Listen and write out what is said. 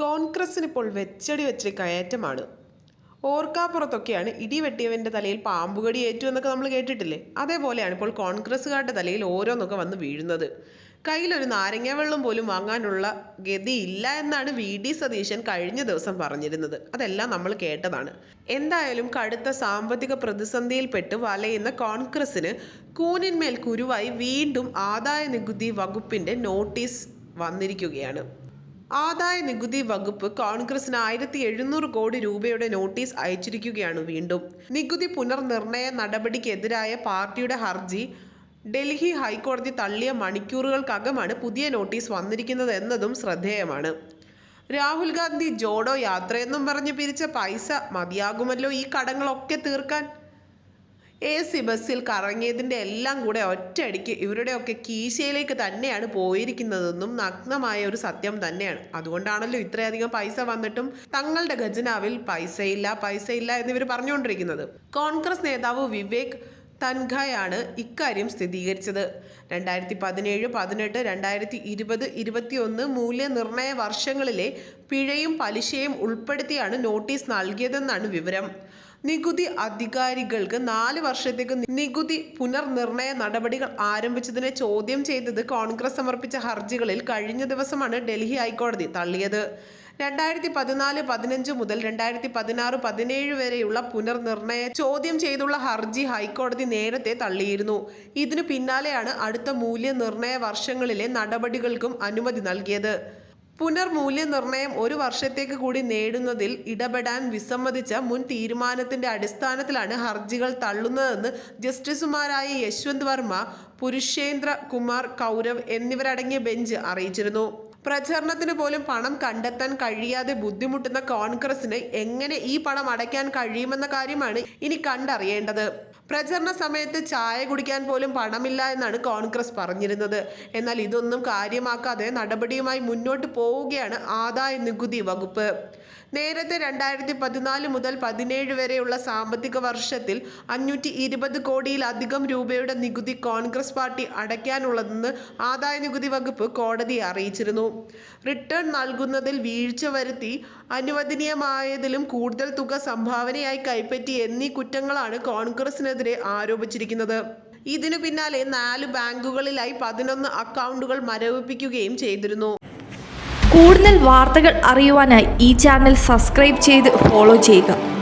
കോൺഗ്രസിന് ഇപ്പോൾ വെച്ചടി വെച്ച് കയറ്റമാണ്. ഓർക്കാപ്പുറത്തൊക്കെയാണ് ഇടി വെട്ടിയവന്റെ തലയിൽ പാമ്പുകടി ഏറ്റു എന്നൊക്കെ നമ്മൾ കേട്ടിട്ടില്ലേ? അതേപോലെയാണ് ഇപ്പോൾ കോൺഗ്രസ്സുകാരുടെ തലയിൽ ഓരോന്നൊക്കെ വന്ന് വീഴുന്നത്. കയ്യിലൊരു നാരങ്ങ വെള്ളം പോലും വാങ്ങാനുള്ള ഗതി ഇല്ല എന്നാണ് വി. ഡി. സതീശൻ കഴിഞ്ഞ ദിവസം പറഞ്ഞിരുന്നത്. അതെല്ലാം നമ്മൾ കേട്ടതാണ്. എന്തായാലും കടുത്ത സാമ്പത്തിക പ്രതിസന്ധിയിൽപ്പെട്ട് വലയുന്ന കോൺഗ്രസിന് കൂനിന്മേൽ കുരുവായി വീണ്ടും ആദായ നികുതി വകുപ്പിന്റെ നോട്ടീസ് വന്നിരിക്കുകയാണ്. ആദായ നികുതി വകുപ്പ് കോൺഗ്രസിന് ആയിരത്തി എഴുന്നൂറ് കോടി രൂപയുടെ നോട്ടീസ് അയച്ചിരിക്കുകയാണ് വീണ്ടും. നികുതി പുനർനിർണയ നടപടിക്കെതിരായ പാർട്ടിയുടെ ഹർജി ഡൽഹി ഹൈക്കോടതി തള്ളിയ മണിക്കൂറുകൾക്കകമാണ് പുതിയ നോട്ടീസ് വന്നിരിക്കുന്നത് എന്നതും ശ്രദ്ധേയമാണ്. രാഹുൽ ഗാന്ധി ജോഡോ യാത്രയെന്നും പറഞ്ഞ് പിരിച്ച പൈസ മതിയാകുമല്ലോ ഈ കടങ്ങളൊക്കെ തീർക്കാൻ? എ സി ബസ്സിൽ കറങ്ങിയതിന്റെ എല്ലാം കൂടെ ഒറ്റയടിക്ക് ഇവരുടെയൊക്കെ കീശയിലേക്ക് തന്നെയാണ് പോയിരിക്കുന്നതെന്നും നഗ്നമായ ഒരു സത്യം തന്നെയാണ്. അതുകൊണ്ടാണല്ലോ ഇത്രയധികം പൈസ വന്നിട്ടും തങ്ങളുടെ ഖജനാവിൽ പൈസയില്ല പൈസയില്ല എന്നിവർ പറഞ്ഞുകൊണ്ടിരിക്കുന്നത്. കോൺഗ്രസ് നേതാവ് വിവേക് തൻഖയാണ് ഇക്കാര്യം സ്ഥിരീകരിച്ചത്. രണ്ടായിരത്തി പതിനേഴ് പതിനെട്ട് രണ്ടായിരത്തി ഇരുപത് ഇരുപത്തിയൊന്ന് മൂല്യനിർണയ വർഷങ്ങളിലെ പിഴയും പലിശയും ഉൾപ്പെടുത്തിയാണ് നോട്ടീസ് നൽകിയതെന്നാണ് വിവരം. നികുതി അധികാരികൾക്ക് നാല് വർഷത്തേക്ക് നികുതി പുനർനിർണയ നടപടികൾ ആരംഭിച്ചതിനെ ചോദ്യം ചെയ്തത് കോൺഗ്രസ് സമർപ്പിച്ച ഹർജികളിൽ കഴിഞ്ഞ ദിവസമാണ് ഡൽഹി ഹൈക്കോടതി തള്ളിയത്. രണ്ടായിരത്തി പതിനാല് പതിനഞ്ച് മുതൽ രണ്ടായിരത്തി പതിനാറ് പതിനേഴ് വരെയുള്ള പുനർനിർണയ ചോദ്യം ചെയ്തുള്ള ഹർജി ഹൈക്കോടതി നേരത്തെ തള്ളിയിരുന്നു. ഇതിനു പിന്നാലെയാണ് അടുത്ത മൂല്യനിർണയ വർഷങ്ങളിലെ നടപടികൾക്കും അനുമതി നൽകിയത്. പുനർമൂല്യനിർണയം ഒരു വർഷത്തേക്ക് കൂടി നേടുന്നതിൽ ഇടപെടാൻ വിസമ്മതിച്ച മുൻ തീരുമാനത്തിന്റെ അടിസ്ഥാനത്തിലാണ് ഹർജികൾ തള്ളുന്നതെന്ന് ജസ്റ്റിസുമാരായ യശ്വന്ത് വർമ്മ പുരുഷേന്ദ്ര കുമാർ കൗരവ് എന്നിവരടങ്ങിയ ബെഞ്ച് അറിയിച്ചിരുന്നു. പ്രചരണത്തിന് പോലും പണം കണ്ടെത്താൻ കഴിയാതെ ബുദ്ധിമുട്ടുന്ന കോൺഗ്രസിന് എങ്ങനെ ഈ പണം അടയ്ക്കാൻ കഴിയുമെന്ന കാര്യമാണ് ഇനി കണ്ടറിയേണ്ടത്. പ്രചരണ സമയത്ത് ചായ കുടിക്കാൻ പോലും പണമില്ല എന്നാണ് കോൺഗ്രസ് പറഞ്ഞിരുന്നത്. എന്നാൽ ഇതൊന്നും കാര്യമാക്കാതെ നടപടിയുമായി മുന്നോട്ട് പോവുകയാണ് ആദായ നികുതി വകുപ്പ്. നേരത്തെ രണ്ടായിരത്തി പതിനാല് മുതൽ പതിനേഴ് വരെയുള്ള സാമ്പത്തിക വർഷത്തിൽ അഞ്ഞൂറ്റി ഇരുപത് കോടിയിലധികം രൂപയുടെ നികുതി കോൺഗ്രസ് പാർട്ടി അടയ്ക്കാനുള്ളതെന്ന് ആദായ നികുതി വകുപ്പ് കോടതിയെ അറിയിച്ചിരുന്നു. റിട്ടേൺ നൽകുന്നതിൽ വീഴ്ച വരുത്തി അനുവദനീയമായതിലും കൂടുതൽ തുക സംഭാവനയായി കൈപ്പറ്റി എന്നീ കുറ്റങ്ങളാണ് കോൺഗ്രസിനെതിരെ ആരോപിച്ചിരിക്കുന്നത്. ഇതിനു പിന്നാലെ നാല് ബാങ്കുകളിലായി പതിനൊന്ന് അക്കൗണ്ടുകൾ മരവിപ്പിക്കുകയും ചെയ്തിരുന്നു. കൂടുതൽ വാർത്തകൾ അറിയുവാനായി ഈ ചാനൽ സബ്സ്ക്രൈബ് ചെയ്ത് ഫോളോ ചെയ്യുക.